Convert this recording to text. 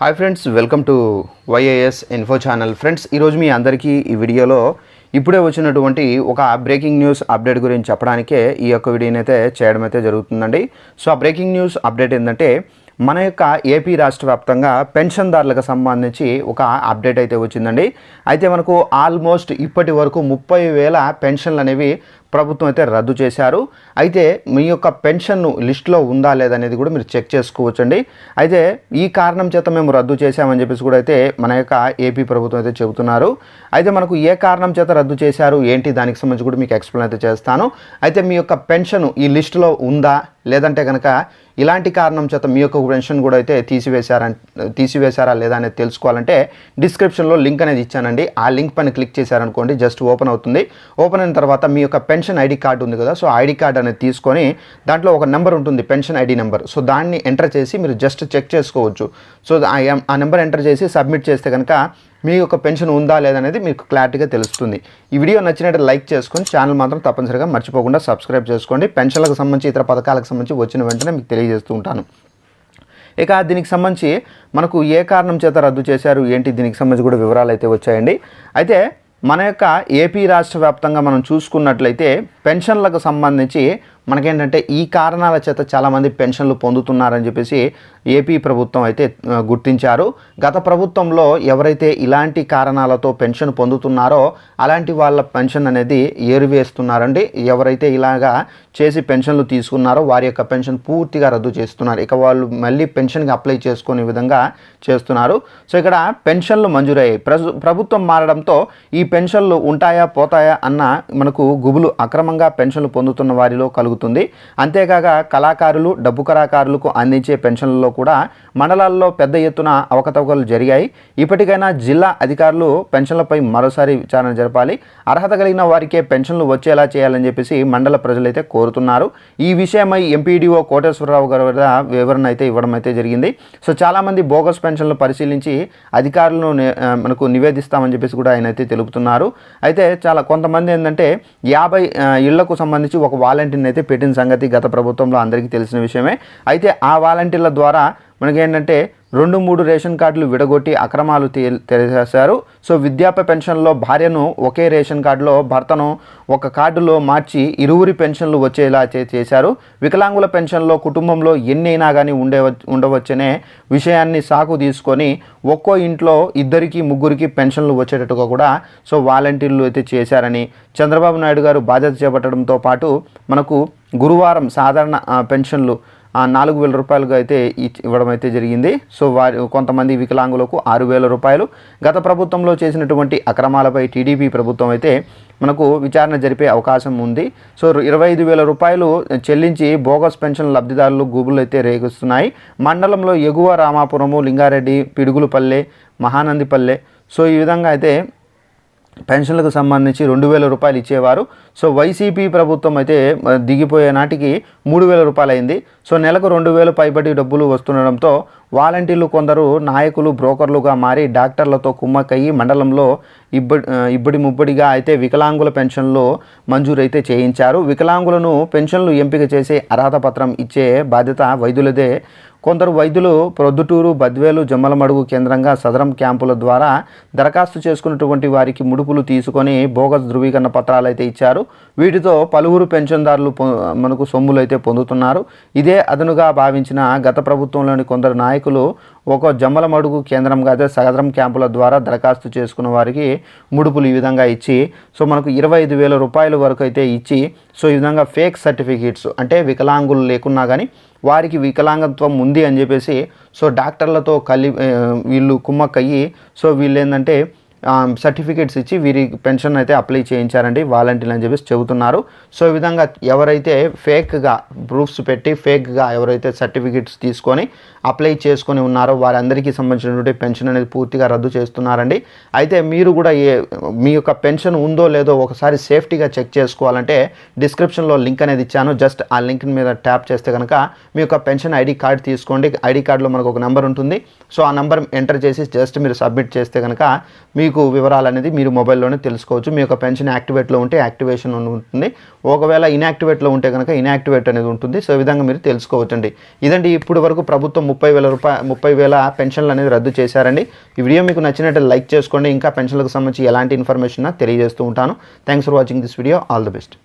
Hi friends welcome to YAS info channel friends ఈరోజు మీ అందరికీ ఈ వీడియోలో ఇప్పుడే వచ్చినటువంటి ఒక బ్రేకింగ్ న్యూస్ అప్డేట్ గురించి చెప్పడానికే ఈ యొక్క వీడియోని అయితే చేయడం అయితే జరుగుతుందండి. సో ఆ బ్రేకింగ్ న్యూస్ అప్డేట్ ఏంటంటే మన యొక్క ఏపీ రాష్ట్ర వ్యాప్తంగా పెన్షన్దారులకు సంబంధించి ఒక అప్డేట్ అయితే వచ్చిందండి. అయితే మనకు ఆల్మోస్ట్ ఇప్పటి వరకు ముప్పై వేల పెన్షన్లు అనేవి ప్రభుత్వం అయితే రద్దు చేశారు. అయితే మీ యొక్క పెన్షన్ లిస్ట్లో ఉందా లేదనేది కూడా మీరు చెక్ చేసుకోవచ్చండి. అయితే ఈ కారణం చేత మేము రద్దు చేశామని చెప్పేసి కూడా అయితే మన యొక్క ఏపీ ప్రభుత్వం అయితే చెబుతున్నారు. అయితే మనకు ఏ కారణం చేత రద్దు చేశారు? ఏంటి? దానికి సంబంధించి కూడా మీకు ఎక్స్ప్లెయిన్ అయితే చేస్తాను. అయితే మీ యొక్క పెన్షన్ ఈ లిస్టులో ఉందా? లేదంటే కనుక ఇలాంటి కారణం చేత మీ యొక్క పెన్షన్ కూడా అయితే తీసివేశారా తీసివేశారా లేదా అనేది తెలుసుకోవాలంటే డిస్క్రిప్షన్లో లింక్ అనేది ఇచ్చానండి. ఆ లింక్ పైన క్లిక్ చేశారనుకోండి జస్ట్ ఓపెన్ అవుతుంది. ఓపెన్ అయిన తర్వాత మీ యొక్క పెన్షన్ పెన్షన్ ఐడి కార్డు ఉంది కదా సో ఐడి కార్డు అనేది తీసుకొని దాంట్లో ఒక నెంబర్ ఉంటుంది పెన్షన్ ఐడి నెంబర్. సో దాన్ని ఎంటర్ చేసి మీరు జస్ట్ చెక్ చేసుకోవచ్చు. సో ఆ ఎం- ఆ నెంబర్ ఎంటర్ చేసి సబ్మిట్ చేస్తే కనుక మీ యొక్క పెన్షన్ ఉందా లేదనేది మీకు క్లారిటీగా తెలుస్తుంది. ఈ వీడియో నచ్చినట్టు లైక్ చేసుకొని ఛానల్ మాత్రం తప్పనిసరిగా మర్చిపోకుండా సబ్స్క్రైబ్ చేసుకోండి. పెన్షన్లకు సంబంధించి ఇతర పథకాలకు సంబంధించి వచ్చిన వెంటనే మీకు తెలియజేస్తూ ఉంటాను. ఇక దీనికి సంబంధించి మనకు ఏ కారణం చేత రద్దు చేశారు? ఏంటి? దీనికి సంబంధించి కూడా వివరాలు అయితే వచ్చాయండి. అయితే మన యొక్క ఏపీ రాష్ట్ర వ్యాప్తంగా మనం చూసుకున్నట్లయితే పెన్షన్లకు సంబంధించి మనకేంటంటే ఈ కారణాల చేత చాలామంది పెన్షన్లు పొందుతున్నారని చెప్పేసి ఏపీ ప్రభుత్వం అయితే గుర్తించారు. గత ప్రభుత్వంలో ఎవరైతే ఇలాంటి కారణాలతో పెన్షన్ పొందుతున్నారో అలాంటి వాళ్ళ పెన్షన్ అనేది ఏరివేస్తున్నారండి. ఎవరైతే ఇలాగా చేసి పెన్షన్లు తీసుకున్నారో వారి యొక్క పెన్షన్ పూర్తిగా రద్దు చేస్తున్నారు. ఇక వాళ్ళు మళ్ళీ పెన్షన్కి అప్లై చేసుకునే విధంగా చేస్తున్నారు. సో ఇక్కడ పెన్షన్లు మంజూరయ్యాయి. ప్రభుత్వం మారడంతో ఈ పెన్షన్లు ఉంటాయా పోతాయా అన్న మనకు గుబులు అక్రమంగా పెన్షన్లు పొందుతున్న వారిలో కలుగుతుంది అంతేకాక కళాకారులు డబ్బు కళాకారులకు అందించే పెన్షన్లలో కూడా మండలాల్లో పెద్ద ఎత్తున అవకతవకలు జరిగాయి. ఇప్పటికైనా జిల్లా అధికారులు పెన్షన్లపై మరోసారి విచారణ జరపాలి. అర్హత కలిగిన వారికే పెన్షన్లు వచ్చేలా చేయాలని చెప్పేసి మండల ప్రజలైతే కోరుతున్నారు. ఈ విషయమై ఎంపీడీఓ కోటేశ్వరరావు గారి వద్ద వివరణ అయితే ఇవ్వడం అయితే జరిగింది. సో చాలామంది బోగస్ పెన్షన్లు పరిశీలించి అధికారులను మనకు నివేదిస్తామని చెప్పేసి కూడా ఆయన అయితే తెలుపుతున్నారు. అయితే చాలా కొంతమంది ఏంటంటే యాభై ఇళ్ళకు సంబంధించి ఒక వాలంటీర్ని అయితే పెట్టిన సంగతి గత ప్రభుత్వంలో అందరికీ తెలిసిన విషయమే. అయితే ఆ వాలంటీర్ల ద్వారా మనకేంటంటే రెండు మూడు రేషన్ కార్డులు విడగొట్టి అక్రమాలు తేల్- తెలియజేశారు. సో విద్యాప పెన్షన్లో భార్యను ఒకే రేషన్ కార్డులో భర్తను ఒక కార్డులో మార్చి ఇరువురి పెన్షన్లు వచ్చేలా చేశారు. వికలాంగుల పెన్షన్లో కుటుంబంలో ఎన్ని అయినా కానీ ఉండే ఉండవచ్చనే విషయాన్ని సాకు తీసుకొని ఒక్కో ఇంట్లో ఇద్దరికి ముగ్గురికి పెన్షన్లు వచ్చేటట్టుగా కూడా సో వాలంటీర్లు అయితే చేశారని చంద్రబాబు నాయుడు గారు బాధ్యత చేపట్టడంతో పాటు మనకు గురువారం సాధారణ పెన్షన్లు నాలుగు వేల రూపాయలుగా అయితే ఇవ్వడం అయితే జరిగింది. సో వారి కొంతమంది వికలాంగులకు ఆరు వేల రూపాయలు. గత ప్రభుత్వంలో చేసినటువంటి అక్రమాలపై టీడీపీ ప్రభుత్వం అయితే మనకు విచారణ జరిపే అవకాశం ఉంది. సో ఇరవై ఐదు వేల రూపాయలు చెల్లించి బోగస్ పెన్షన్ లబ్ధిదారులు గూగుల్ అయితే రేగిస్తున్నాయి. మండలంలో ఎగువ రామాపురము లింగారెడ్డి పిడుగులపల్లె మహానందిపల్లె. సో ఈ విధంగా అయితే పెన్షన్లకు సంబంధించి రెండు వేల రూపాయలు ఇచ్చేవారు. సో వైసీపీ ప్రభుత్వం అయితే దిగిపోయే నాటికి మూడు వేల రూపాయలు అయింది సో నెలకు రెండు వేలు పైబడి డబ్బులు వస్తుండడంతో వాలంటీర్లు కొందరు నాయకులు బ్రోకర్లుగా మారి డాక్టర్లతో కుమ్మక్కయ్యి మండలంలో ఇబ్బడి ఇబ్బడి ముబ్బడిగా అయితే వికలాంగుల పెన్షన్లు మంజూరైతే చేయించారు. వికలాంగులను పెన్షన్లు ఎంపిక చేసే అర్హత పత్రం ఇచ్చే బాధ్యత వైద్యులదే. కొందరు వైద్యులు ప్రొద్దుటూరు బద్వేలు జమ్మలమడుగు కేంద్రంగా సదరం క్యాంపుల ద్వారా దరఖాస్తు చేసుకున్నటువంటి వారికి ముడుపులు తీసుకొని బోగస్ ధృవీకరణ పత్రాలు అయితే ఇచ్చారు. వీటితో పలువురు పెన్షన్దారులు పొ- మనకు సొమ్ములు అయితే పొందుతున్నారు. ఇదే అదనుగా భావించిన గత ప్రభుత్వంలోని కొందరు నాయకులు ఒక జమ్మలమడుగు కేంద్రంగా అయితే సదరం క్యాంపుల ద్వారా దరఖాస్తు చేసుకున్న వారికి ముడుపులు ఈ విధంగా ఇచ్చి సో మనకు ఇరవై ఐదు వేల రూపాయల వరకు అయితే ఇచ్చి సో ఈ విధంగా ఫేక్ సర్టిఫికేట్స్ అంటే వికలాంగులు లేకున్నా కానీ వారికి వికలాంగత్వం ఉంది అని చెప్పేసి సో డాక్టర్లతో కలి వీళ్ళు కుమ్మక్కయ్యి సో వీళ్ళు ఏంటంటే సర్టిఫికేట్స్ ఇచ్చి వీరి పెన్షన్ అయితే అప్లై చేయించారండి వాలంటీర్లు అని చెప్పేసి చెబుతున్నారు. సో ఈ విధంగా ఎవరైతే ఫేక్గా ప్రూఫ్స్ పెట్టి ఫేక్గా ఎవరైతే సర్టిఫికేట్స్ తీసుకొని అప్లై చేసుకొని ఉన్నారో వారందరికీ సంబంధించినటువంటి పెన్షన్ అనేది పూర్తిగా రద్దు చేస్తున్నారండి. అయితే మీరు కూడా ఏ మీ యొక్క పెన్షన్ ఉందో లేదో ఒకసారి సేఫ్టీగా చెక్ చేసుకోవాలంటే డిస్క్రిప్షన్లో లింక్ అనేది ఇచ్చాను. జస్ట్ ఆ లింక్ మీద ట్యాప్ చేస్తే కనుక మీ యొక్క పెన్షన్ ఐడి కార్డ్ తీసుకోండి. ఐడి కార్డులో మనకు ఒక నెంబర్ ఉంటుంది. సో ఆ నెంబర్ ఎంటర్ చేసి జస్ట్ మీరు సబ్మిట్ చేస్తే కనుక మీకు మీకు వివరాలు అనేది మీరు మొబైల్లోనే తెలుసుకోవచ్చు. మీ యొక్క పెన్షన్ యాక్టివేట్లో ఉంటే యాక్టివేషన్ ఉంటుంది. ఒకవేళ ఇన్యాక్టివేట్లో ఉంటే కనుక ఇన్యాక్టివేట్ అనేది ఉంటుంది. సో విధంగా మీరు తెలుసుకోవచ్చండి. ఇదండి ఇప్పుడు వరకు ప్రభుత్వం ముప్పై వేల రూపాయ ముప్పై వేల పెన్షన్లు అనేది రద్దు చేశారండి. ఈ వీడియో మీకు నచ్చినట్టు లైక్ చేసుకోండి. ఇంకా పెన్షన్లకు సంబంధించి ఎలాంటి ఇన్ఫర్మేషన్ తెలియజేస్తూ ఉంటాను. Thanks for watching this video. All the best.